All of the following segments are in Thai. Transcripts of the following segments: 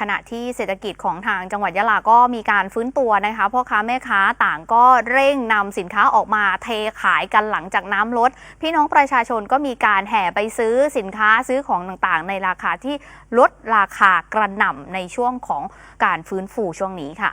ขณะที่เศรษฐกิจของทางจังหวัดยะลาก็มีการฟื้นตัวนะคะพ่อค้าแม่ค้าต่างก็เร่งนำสินค้าออกมาเทขายกันหลังจากน้ำลด พี่น้องประชาชนก็มีการแห่ไปซื้อสินค้าซื้อของต่างๆ ในราคาที่ลดราคากระหน่ำในช่วงของการฟื้นฟูช่วงนี้ค่ะ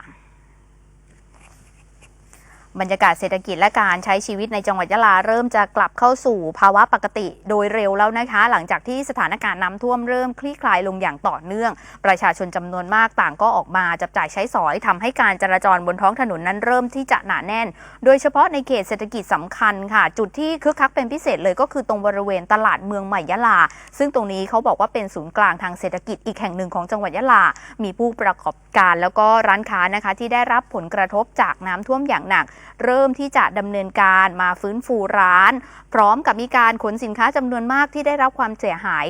บรรยากาศเศรษฐกิจและการใช้ชีวิตในจังหวัดยะลาเริ่มจะกลับเข้าสู่ภาวะปกติโดยเร็วแล้วนะคะ หลังจากที่สถานการณ์น้ำท่วมเริ่มคลี่คลายลงอย่างต่อเนื่อง ประชาชนจำนวนมากต่างก็ออกมาจับจ่ายใช้สอยทำให้การจราจรบนท้องถนนนั้นเริ่มที่จะหนาแน่น โดยเฉพาะในเขตเศรษฐกิจสำคัญค่ะ จุดที่คึกคักเป็นพิเศษเลยก็คือตรงบริเวณตลาดเมืองใหม่ยะลา ซึ่งตรงนี้เขาบอกว่าเป็นศูนย์กลางทางเศรษฐกิจอีกแห่งหนึ่งของจังหวัดยะลา มีผู้ประกอบการแล้วก็ร้านค้านะคะที่ได้รับผลกระทบจากน้ำท่วมอย่างหนักเริ่มที่จะดำเนินการมาฟื้นฟูร้าน พร้อมกับมีการขนสินค้าจำนวนมากที่ได้รับความเสียหาย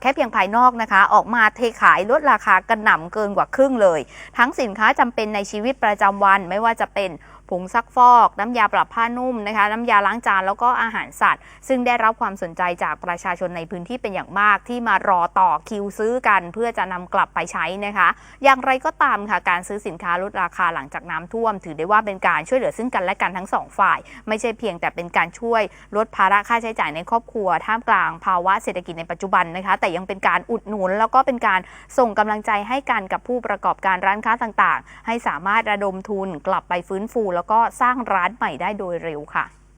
แค่เพียงภายนอกนะคะ ออกมาเทขายลดราคากระหน่ำเกินกว่าครึ่งเลย ทั้งสินค้าจำเป็นในชีวิตประจำวันไม่ว่าจะเป็น ผงซักฟอก น้ำยาปรับผ้านุ่มนะคะ น้ำยาล้างจานแล้วก็อาหารสัตว์ ซึ่งได้รับความสนใจจากประชาชนในพื้นที่เป็นอย่างมากที่มารอต่อคิวซื้อกัน เพื่อจะนำกลับไปใช้นะคะ อย่างไรก็ตามค่ะการซื้อสินค้าลดราคาหลังจากน้ำท่วม ถือได้ว่าเป็นการช่วยเหลือซึ่งกันและกันทั้งสองฝ่าย ไม่ใช่เพียงแต่เป็นการช่วยลดภาระค่าใช้จ่ายในครอบครัว ท่ามกลางภาวะเศรษฐกิจในปัจจุบันนะคะ แต่ยังเป็นการอุดหนุน แล้วก็เป็นการส่งกำลังใจให้กันกับผู้ประกอบการร้านค้าต่างๆ ให้สามารถระดมทุนกลับไปฟื้นฟูแล้วก็สร้างร้านใหม่ได้โดยเร็วค่ะ